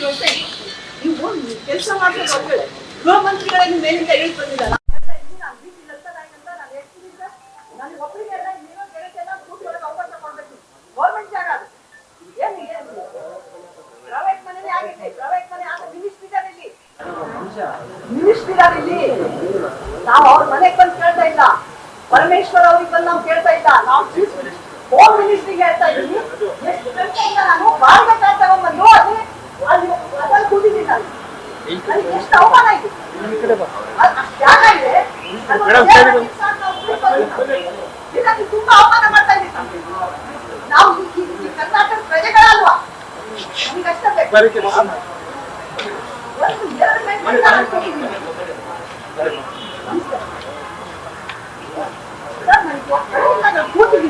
ಯೋಚನೆ ಇದೆ. ನೀವು ಕೆಲಸ ಮಾಡ್ಬೇಕು ಗೃಹ ಮಂತ್ರಿಗಳೇ ಮೇಲಿಂದ ಹೇಳಿ ಮಿನಿಸ್ಟ್ರಿ ಇಲ್ಲಿ. ಮಿನಿಸ್ಟ್ರಿ ನಾವು ಅವ್ರ ಮನೆಗೆ ಬಂದು ಕೇಳ್ತಾ ಇಲ್ಲ. ಪರಮೇಶ್ವರ್ ಅವ್ರಿಗೆ ಬಂದು ನಾವು ಕೇಳ್ತಾ ಇಲ್ಲ. ನಾವು ಹೋಮ್ ಮಿನಿಸ್ಟ್ರಿಗೆ ಹೇಳ್ತಾ ಇದ್ದೀನಿ. ಎಷ್ಟು ಗಂಟೆಯಿಂದ ನಾನು ಬಾಳ್ಗೆ ಕಾರ್ ತಗೊಂಡ್ಬಂದು ಅಲ್ಲಿ ಅಲ್ಲಿ ಅದ್ರಲ್ಲಿ ಕೂತಿದ್ದೀನಿ ನಾನು. ನನಗೆ ಎಷ್ಟು ಅವಮಾನ ಇದೆ ಜಾಗ ಇದಕ್ಕೆ ತುಂಬಾ ಅವಮಾನ ಮಾಡ್ತಾ ಇದ್ದೀವಿ ನಾವು. ಈ- ಕರ್ನಾಟಕದ ಪ್ರಜೆಗಳಲ್ವಾ? ನಮ್ಗೆ ಅಷ್ಟೇ ಬೇಕು. ಒಂದು ಎರಡು ಗಂಟೆಯಿಂದ ನಾನು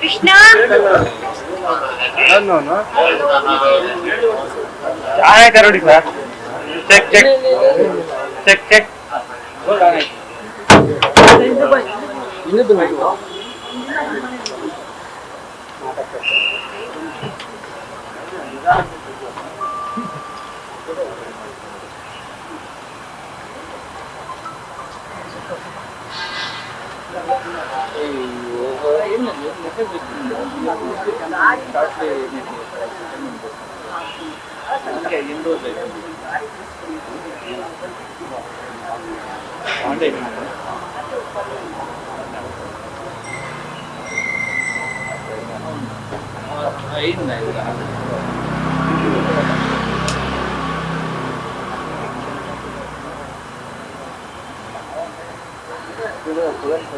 ಕೃಷ್ಣ ಆಯ್ತು ನೋಡಿ sir check check check check đến là những cái việc đó thì vấn đề những này là Hãy subscribe cho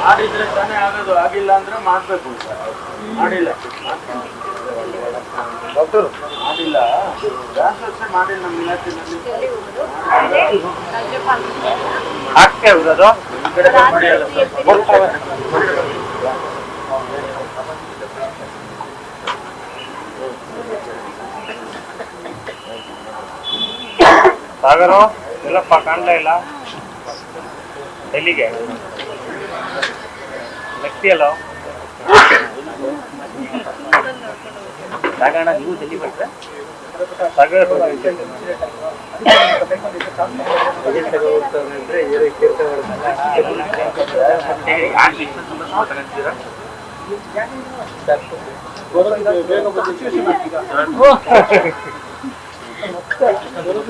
ಮಾಡಿದ್ರೆ ತಾನೇ ಆಗೋದು ಆಗಿಲ್ಲ ಅಂದ್ರೆ ಮಾಡ್ಬೇಕು ಮಾಡಿಲ್ಲ. ಡಾಕ್ಟರ್? ಮಾಡಿಲ್ಲ. ಮಾಡಿಲ್ಲ ನಮ್ಮ ಇಲಾಖೆಯಲ್ಲಿ. ಹಾಕ್ತೇ ಅದು. ಸಾಗರು ಎಲ್ಲಪ್ಪ ಕಾಣ್ಲೇ ಇಲ್ಲ? ಎಲ್ಲಿಗೆ? ಅಲ್ಲ ಸಾಗಣ ನೀವು ಎಲ್ಲಿ ಬರ್ತಾ ಸಾಗರ